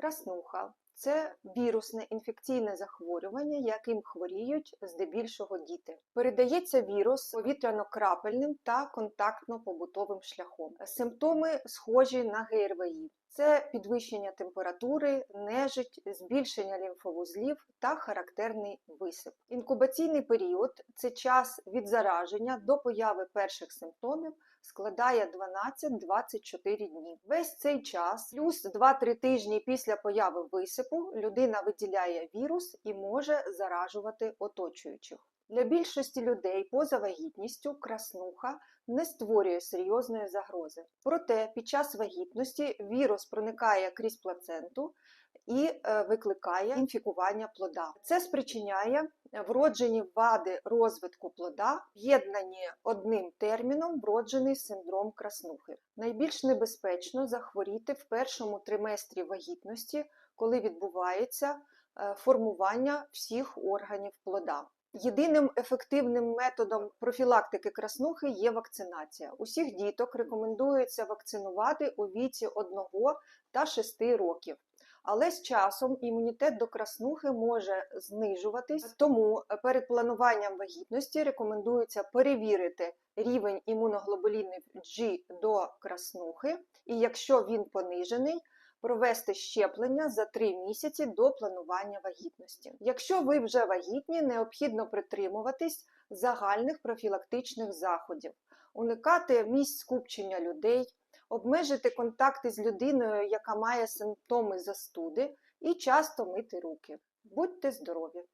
Краснуха це вірусне інфекційне захворювання, яким хворіють здебільшого діти. Передається вірус повітряно-крапельним та контактно-побутовим шляхом. Симптоми схожі на ГРВІ. Це підвищення температури, нежить, збільшення лімфовузлів та характерний висип. Інкубаційний період це час від зараження до появи перших симптомів складає 12-24 дні. Весь цей час, плюс 2-3 тижні після появи висипу, людина виділяє вірус і може заражувати оточуючих. Для більшості людей поза вагітністю краснуха не створює серйозної загрози. Проте під час вагітності вірус проникає крізь плаценту і е, викликає інфікування плода. Це спричиняє вроджені вади розвитку плода, в'єднані одним терміном вроджений синдром краснухи. Найбільш небезпечно захворіти в першому триместрі вагітності, коли відбувається е, формування всіх органів плода. Єдиним ефективним методом профілактики краснухи є вакцинація. Усіх діток рекомендується вакцинувати у віці 1 та 6 років. Але з часом імунітет до краснухи може знижуватись, тому перед плануванням вагітності рекомендується перевірити рівень імуноглобуліну G до краснухи, і якщо він понижений, провести щеплення за 3 місяці до планування вагітності. Якщо ви вже вагітні, необхідно притримуватись загальних профілактичних заходів, уникати місць скупчення людей, обмежити контакти з людиною, яка має симптоми застуди, і часто мити руки. Будьте здорові!